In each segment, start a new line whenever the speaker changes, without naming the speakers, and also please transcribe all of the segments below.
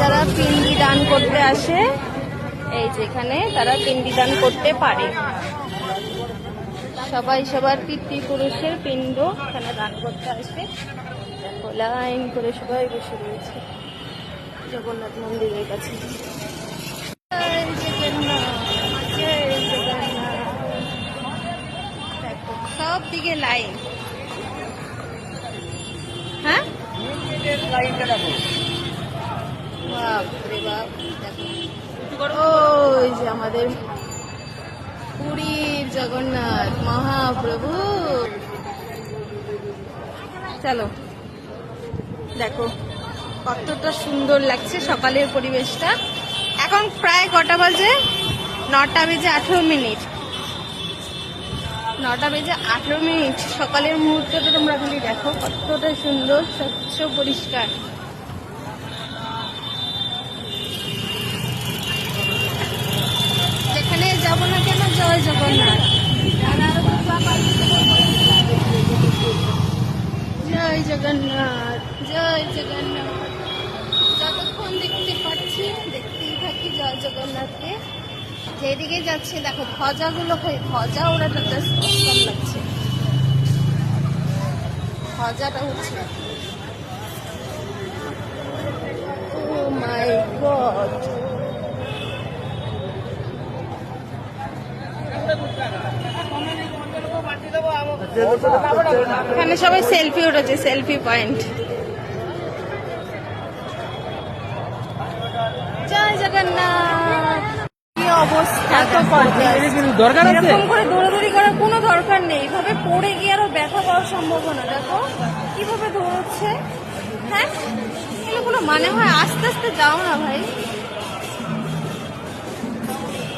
যারা পিন্ডি দান করতে আসে, এই যেখানে তারা পিন্ডি দান করতে পারে। সবাই সবার পিতৃপুরুষের পিণ্ড এখানে দান করতে আসে। লাইন করে সবাই বসে রয়েছে। জগন্নাথ মন্দিরের কাছে। সব দিকে লাইন। হ্যাঁ? বাপ দেখো আমাদের পুরীর জগন্নাথ মহাপ্রভু। চলো, দেখো, কতটা সুন্দর লাগছে সকালের পরিবেশটা। এখন প্রায় কটা বাজে? নটা বেজে আঠেরো মিনিট। নটা বেজে আঠেরো মিনিট। সকালের মুহূর্তটা তোমরা খালি দেখো, কতটা সুন্দর, স্বচ্ছ, পরিষ্কার যেখানে যাব না কেন জয় জগন্নাথ জয় জগন্নাথ। জয় জগন্নাথ যতক্ষণ দেখতে পাচ্ছি, দেখতেই থাকি জয় জগন্নাথকে। যেদিকে যাচ্ছে, দেখো, ধ্বজাগুলো ধ্বজা ওড়াটা জাস্ট লাগছে। ধ্বজাটা হচ্ছে। এখানে সবাই সেলফি উঠেছে সেলফি পয়েন্ট জয় জগন্নাথ। কি অবস্থা
দরকার
এরকম করে দৌড়াদৌড়ি করার কোনো দরকার নেই। এইভাবে পড়ে গিয়ে আরও ব্যথা পাওয়ার সম্ভাবনা দেখো। কীভাবে দৌড়চ্ছে? হ্যাঁ? এগুলো কোনো মানে হয় আস্তে আস্তে যাও না ভাই।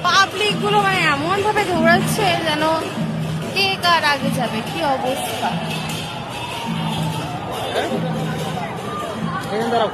পাবলিকগুলো মানে এমন ভাবে দৌড়াচ্ছে যেন কে কার আগে যাবে? কি অবস্থা?
দাঁড়াও।